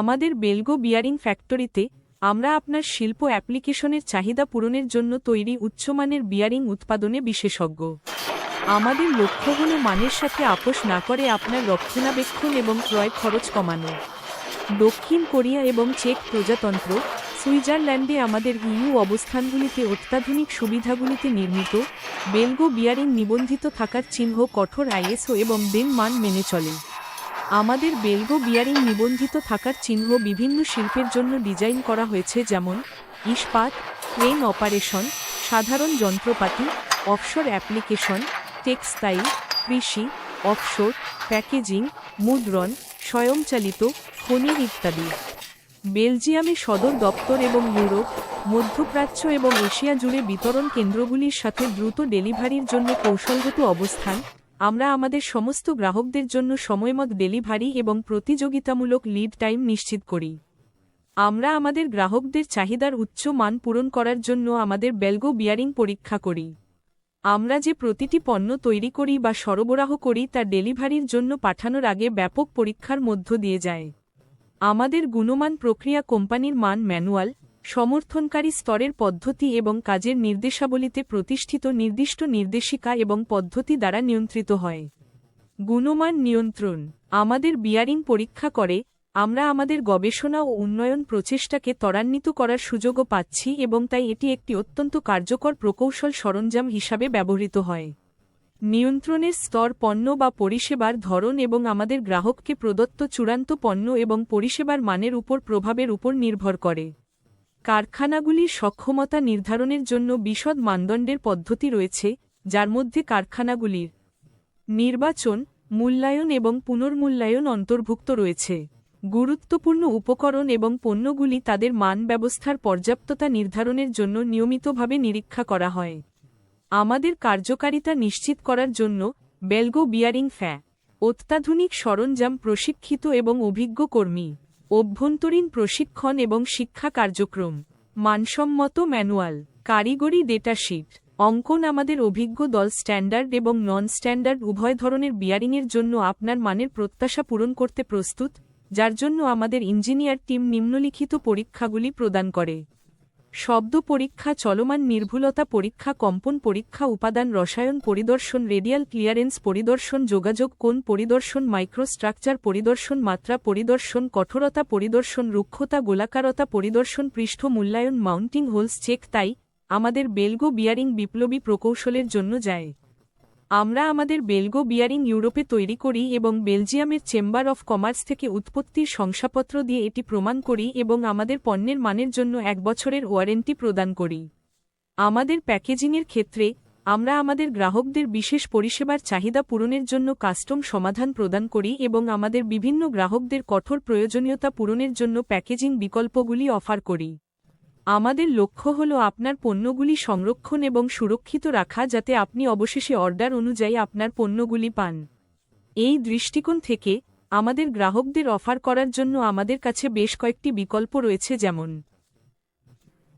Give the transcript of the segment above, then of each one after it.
আমাদের বেলগো বিয়ারিং ফ্যাক্টরিতে আমরা আপনার শিল্প অ্যাপ্লিকেশনের চাহিদা পূরণের জন্য তৈরি উচ্চমানের বিয়ারিং উৎপাদনে বিশেষজ্ঞ। আমাদের লক্ষ্য হল মানের সাথে আপোষ না করে আপনার রক্ষণাবেক্ষণ এবং ক্রয় খরচ কমানো। দক্ষিণ কোরিয়া এবং চেক প্রজাতন্ত্র, সুইজারল্যান্ডে আমাদের ইউ অবস্থানগুলিতে অত্যাধুনিক সুবিধাগুলিতে নির্মিত বেলগো বিয়ারিং নিবন্ধিত থাকার চিহ্ন কঠোর আইএসও এবং দেন মান মেনে চলে। আমাদের বেলগো বিয়ারিং নিবন্ধিত থাকার চিহ্ন বিভিন্ন শিল্পের জন্য ডিজাইন করা হয়েছে যেমন, ইস্পাত, ক্রেন অপারেশন, সাধারণ যন্ত্রপাতি, অফশোর অ্যাপ্লিকেশন, টেক্সটাইল, কৃষি, অফশোর, প্যাকেজিং, মুদ্রণ, স্বয়ংচালিত, খনির ইত্যাদি। বেলজিয়ামে সদর দপ্তর এবং ইউরোপ, মধ্যপ্রাচ্য এবং এশিয়া জুড়ে বিতরণ কেন্দ্রগুলির সাথে দ্রুত ডেলিভারির জন্য কৌশলগত অবস্থান আমরা আমাদের সমস্ত গ্রাহকদের জন্য সময়মত ডেলিভারি এবং প্রতিযোগিতামূলক লিড টাইম নিশ্চিত করি। আমরা আমাদের গ্রাহকদের চাহিদার উচ্চ মান পূরণ করার জন্য আমাদের বেলগো বিয়ারিং পরীক্ষা করি। আমরা যে প্রতিটি পণ্য তৈরি করি বা সরবরাহ করি তা ডেলিভারির জন্য পাঠানোর আগে ব্যাপক পরীক্ষার মধ্য দিয়ে যায়। আমাদের গুণমান প্রক্রিয়া কোম্পানির মান ম্যানুয়াল সমর্থনকারী স্তরের পদ্ধতি এবং কাজের নির্দেশাবলীতে প্রতিষ্ঠিত নির্দিষ্ট নির্দেশিকা এবং পদ্ধতি দ্বারা নিয়ন্ত্রিত হয়। গুণমান নিয়ন্ত্রণ। আমাদের বিয়ারিং পরীক্ষা করে, আমরা আমাদের গবেষণা ও উন্নয়ন প্রচেষ্টাকে ত্বরান্বিত করার সুযোগও পাচ্ছি এবং তাই এটি একটি অত্যন্ত কার্যকর প্রকৌশল সরঞ্জাম হিসাবে ব্যবহৃত হয়। নিয়ন্ত্রণের স্তর পণ্য বা পরিষেবার ধরন এবং আমাদের গ্রাহককে প্রদত্ত চূড়ান্ত পণ্য এবং পরিষেবার মানের উপর প্রভাবের উপর নির্ভর করে। কারখানাগুলির সক্ষমতা নির্ধারণের জন্য বিশদ মানদণ্ডের পদ্ধতি রয়েছে, যার মধ্যে কারখানাগুলির নির্বাচন, মূল্যায়ন এবং পুনর্মূল্যায়ন অন্তর্ভুক্ত রয়েছে। গুরুত্বপূর্ণ উপকরণ এবং পণ্যগুলি তাদের মান ব্যবস্থার পর্যাপ্ততা নির্ধারণের জন্য নিয়মিতভাবে নিরীক্ষা করা হয়। আমাদের কার্যকারিতা নিশ্চিত করার জন্য বেলগো বিয়ারিং ফ্যা, অত্যাধুনিক সরঞ্জাম প্রশিক্ষিত এবং অভিজ্ঞ কর্মী। অভ্যন্তরীণ প্রশিক্ষণ এবং শিক্ষা কার্যক্রম। মানসম্মত ম্যানুয়াল, কারিগরি ডেটাশিট অঙ্কন আমাদের অভিজ্ঞ দল স্ট্যান্ডার্ড এবং নন স্ট্যান্ডার্ড উভয় ধরনের বিয়ারিংয়ের জন্য আপনার মানের প্রত্যাশা পূরণ করতে প্রস্তুত, যার জন্য আমাদের ইঞ্জিনিয়ার টিম নিম্নলিখিত পরীক্ষাগুলি প্রদান করে। শব্দ পরীক্ষা, চলমান নির্ভুলতা পরীক্ষা, কম্পন পরীক্ষা, উপাদান রসায়ন পরিদর্শন, রেডিয়াল ক্লিয়ারেন্স পরিদর্শন, যোগাযোগ কোন পরিদর্শন, মাইক্রোস্ট্রাকচার পরিদর্শন, মাত্রা পরিদর্শন, কঠোরতা পরিদর্শন, রুক্ষতা গোলাকারতা পরিদর্শন পৃষ্ঠ মূল্যায়ন মাউন্টিং হোলস, চেক, তাই আমাদের বেলগো বিয়ারিং বিপ্লবী প্রকৌশলের জন্য যায়। আমরা আমাদের বেলগো বিয়ারিং ইউরোপে তৈরি করি এবং বেলজিয়ামের চেম্বার অফ কমার্স থেকে উৎপত্তির শংসাপত্র দিয়ে এটি প্রমাণ করি এবং আমাদের পণ্যের মানের জন্য এক বছরের ওয়ারেন্টি প্রদান করি। আমাদের প্যাকেজিংয়ের ক্ষেত্রে, আমরা আমাদের গ্রাহকদের বিশেষ পরিষেবার চাহিদা পূরণের জন্য কাস্টম সমাধান প্রদান করি এবং আমাদের বিভিন্ন গ্রাহকদের কঠোর প্রয়োজনীয়তা পূরণের জন্য প্যাকেজিং বিকল্পগুলি অফার করি। আমাদের লক্ষ্য হল আপনার পণ্যগুলি সংরক্ষণ এবং সুরক্ষিত রাখা যাতে আপনি অবশেষে অর্ডার অনুযায়ী আপনার পণ্যগুলি পান। এই দৃষ্টিকোণ থেকে আমাদের গ্রাহকদের অফার করার জন্য আমাদের কাছে বেশ কয়েকটি বিকল্প রয়েছে যেমন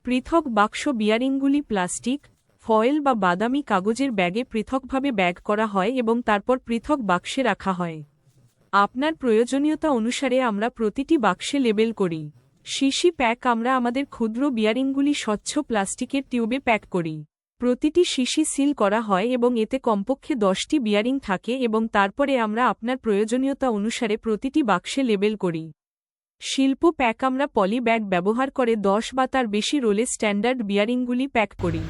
পৃথক বাক্স বিয়ারিংগুলি প্লাস্টিক, ফয়েল বা বাদামি কাগজের ব্যাগে পৃথকভাবে ব্যাগ করা হয় এবং তারপর পৃথক বাক্সে রাখা হয়। আপনার প্রয়োজনীয়তা অনুসারে আমরা প্রতিটি বাক্সে লেবেল করি। শিশি প্যাক আমরা আমাদের ক্ষুদ্র বিয়ারিংগুলি স্বচ্ছ প্লাস্টিকের টিউবে প্যাক করি। প্রতিটি শিশি সিল করা হয় এবং এতে কমপক্ষে দশটি বিয়ারিং থাকে এবং তারপরে আমরা আপনার প্রয়োজনীয়তা অনুসারে প্রতিটি বাক্সে লেবেল করি। শিল্প প্যাক আমরা পলি ব্যাগ ব্যবহার করে দশ বা তার বেশি রোলে স্ট্যান্ডার্ড বিয়ারিংগুলি প্যাক করি।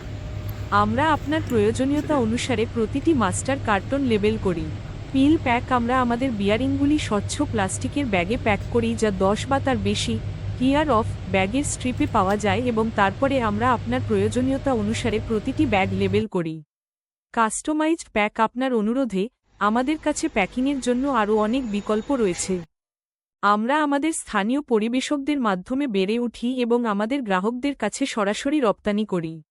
আমরা আপনার প্রয়োজনীয়তা অনুসারে প্রতিটি মাস্টার কার্টন লেবেল করি। পিল প্যাক আমরা আমাদের বিয়ারিংগুলি স্বচ্ছ প্লাস্টিকের ব্যাগে প্যাক করি যা দশ বা তার বেশি হিয়ার অফ ব্যাগের স্ট্রিপে পাওয়া যায় এবং তারপরে আমরা আপনার প্রয়োজনীয়তা অনুসারে প্রতিটি ব্যাগ লেবেল করি। কাস্টমাইজড প্যাক আপনার অনুরোধে, আমাদের কাছে প্যাকিংয়ের জন্য আরও অনেক বিকল্প রয়েছে। আমরা আমাদের স্থানীয় পরিবেশকদের মাধ্যমে বেড়ে উঠি এবং আমাদের গ্রাহকদের কাছে সরাসরি রপ্তানি করি।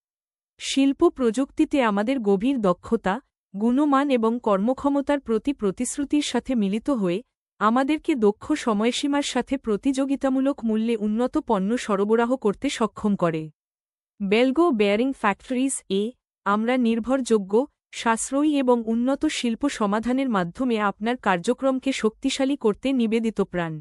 শিল্প প্রযুক্তিতে আমাদের গভীর দক্ষতা, গুণমান এবং কর্মক্ষমতার প্রতি প্রতিশ্রুতির সাথে মিলিত হয়ে আমাদেরকে দক্ষ সময়সীমার সাথে প্রতিযোগিতামূলক মূল্যে উন্নত পণ্য সরবরাহ করতে সক্ষম করে। বেলগো বেয়ারিং ফ্যাক্টরিজ এ, আমরা নির্ভরযোগ্য, সাশ্রয়ী এবং উন্নত শিল্প সমাধানের মাধ্যমে আপনার কার্যক্রমকে শক্তিশালী করতে নিবেদিত প্রাণ।